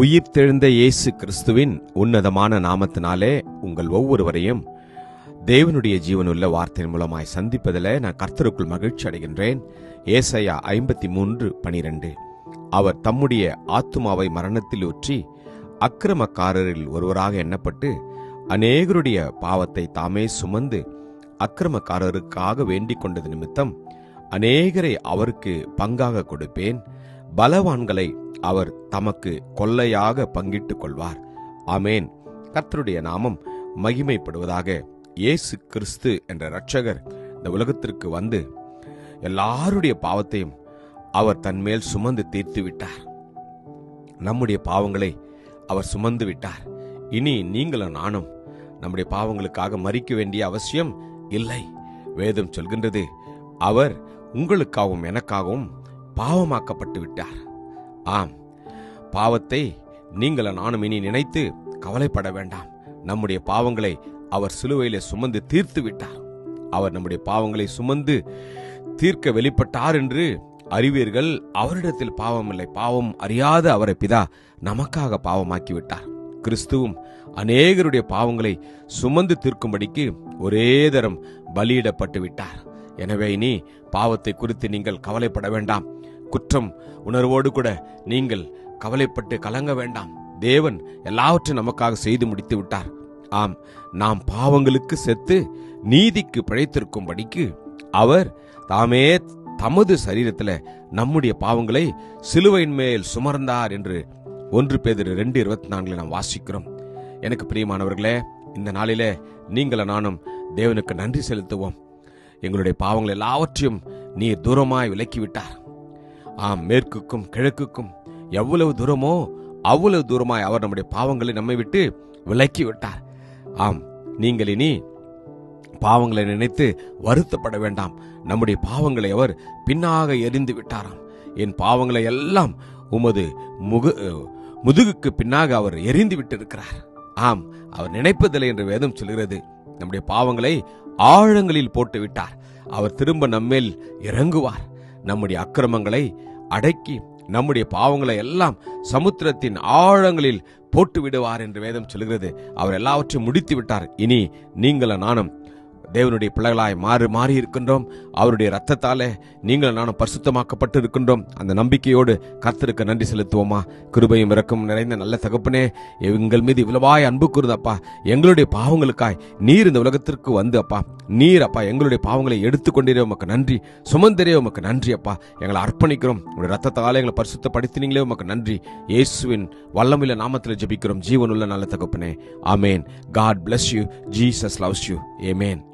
உயிர்த்தெழுந்த இயேசு கிறிஸ்துவின் உன்னதமான நாமத்தினாலே உங்கள் ஒவ்வொருவரையும் தேவனுடைய ஜீவனுள்ள வார்த்தையின் மூலமாய் சந்திப்பதில் நான் கர்த்தருக்குள் மகிழ்ச்சி அடைகின்றேன். ஏசையா ஐம்பத்தி மூன்று பனிரெண்டு. அவர் தம்முடைய ஆத்துமாவை மரணத்தில் ஊற்றி அக்கிரமக்காரரில் ஒருவராக எண்ணப்பட்டு அநேகருடைய பாவத்தை தாமே சுமந்து அக்கிரமக்காரருக்காக வேண்டிக் கொண்டது நிமித்தம் அநேகரை அவருக்கு பங்காக கொடுப்பேன். பலவான்களை அவர் தமக்கு கொள்ளையாக பங்கிட்டுக் கொள்வார் ஆமேன். கர்த்தருடைய நாமம் மகிமைப்படுவதாக இயேசு கிறிஸ்து என்ற இரட்சகர் இந்த உலகத்திற்கு வந்து எல்லாருடைய பாவத்தையும் அவர் தன்மேல் சுமந்து தீர்த்து விட்டார் நம்முடைய பாவங்களை அவர் சுமந்து விட்டார். இனி நீங்களும் நானும் நம்முடைய பாவங்களுக்காக மறிக்க வேண்டிய அவசியம் இல்லை. வேதம் சொல்கின்றது அவர் உங்களுக்காகவும் எனக்காகவும் பாவமாக்கப்பட்டு விட்டார். ஆம். பாவத்தை நீங்களை நானும் இனி நினைத்து கவலைப்பட வேண்டாம். நம்முடைய பாவங்களை அவர் சிலுவையிலே சுமந்து தீர்த்து விட்டார். அவர் நம்முடைய பாவங்களை சுமந்து தீர்க்க வெளிப்பட்டார் என்று அறிவீர்கள். அவரிடத்தில் பாவம் இல்லை. பாவம் அறியாத அவரை பிதா நமக்காக பாவமாக்கி விட்டார். கிறிஸ்துவும் அநேகருடைய பாவங்களை சுமந்து தீர்க்கும்படிக்கு ஒரே தரம் பலியிடப்பட்டு விட்டார். எனவே இனி பாவத்தை குறித்து நீங்கள் கவலைப்பட வேண்டாம். குற்றம் உணர்வோடு கூட நீங்கள் கவலைப்பட்டு கலங்க வேண்டாம். தேவன் எல்லாவற்றையும் நமக்காக செய்து முடித்து விட்டார். ஆம் நாம் பாவங்களுக்கு செத்து நீதிக்கு பிழைத்திருக்கும்படிக்கு அவர் தாமே தமது சரீரத்தில் நம்முடைய பாவங்களை சிலுவையின் மேல் சுமர்ந்தார் என்று ஒன்று பேதர் ரெண்டு இருபத்தி நான்கில் நாம் வாசிக்கிறோம். எனக்கு பிரியமானவர்களே இந்த நாளிலே நீங்கள நானும் தேவனுக்கு நன்றி செலுத்துவோம். எங்களுடைய பாவங்கள் எல்லாவற்றையும் நீர் தூரமாய் விலக்கிவிட்டார். ஆம் மேற்குக்கும் கிழக்குக்கும் எவ்வளவு தூரமோ அவ்வளவு தூரமாய் அவர் நம்முடைய பாவங்களை நம்மை விட்டு விலக்கி விட்டார் ஆம் நீங்கள் இனி பாவங்களை நினைத்து வருத்தப்பட வேண்டாம். நம்முடைய பாவங்களை அவர் பின்னாக எரிந்து விட்டாராம். என் பாவங்களை எல்லாம் உமது முகு முதுகுக்கு பின்னாக அவர் எரிந்து விட்டிருக்கிறார். ஆம் அவர் நினைப்பதில்லை என்று வேதம் சொல்கிறது. நம்முடைய பாவங்களை ஆழங்களில் போட்டு விட்டார் அவர் திரும்ப நம்மேல் இறங்குவார். நம்முடைய அக்கிரமங்களை அடக்கி நம்முடைய பாவங்களை எல்லாம் சமுத்திரத்தின் ஆழங்களில் போட்டு விடுவார் என்று வேதம் சொல்கிறது அவர் எல்லாவற்றையும் முடித்து விட்டார் இனி நீங்கள நானும் தேவனுடைய பிள்ளைகளாய் மாறி மாறி இருக்கின்றோம். அவருடைய ரத்தத்தாலே நீங்கள் நானும் பரிசுத்தமாக்கப்பட்டு இருக்கின்றோம் அந்த நம்பிக்கையோடு கர்த்தருக்கு நன்றி செலுத்துவோமா? கிருபையும் இறக்கும் நிறைந்த நல்ல தகப்பனே எங்கள் மீது இவ்வளவாய் அன்பு கூறுதப்பா. எங்களுடைய பாவங்களுக்காய் நீர் இந்த உலகத்திற்கு வந்து அப்பா. நீர் அப்பா எங்களுடைய பாவங்களை எடுத்துக்கொண்டே உமக்கு நன்றி. சுமந்திரே உமக்கு நன்றி அப்பா. எங்களை அர்ப்பணிக்கிறோம். உங்களுடைய ரத்தத்தாலே எங்களை பரிசுத்தப்படுத்தினீங்களே உமக்கு நன்றி. இயேசுவின் வல்லமில்ல நாமத்தில் ஜெபிக்கிறோம். ஜீவனுள்ள நல்ல தகப்பனே. ஆமேன். God bless you Jesus loves you amen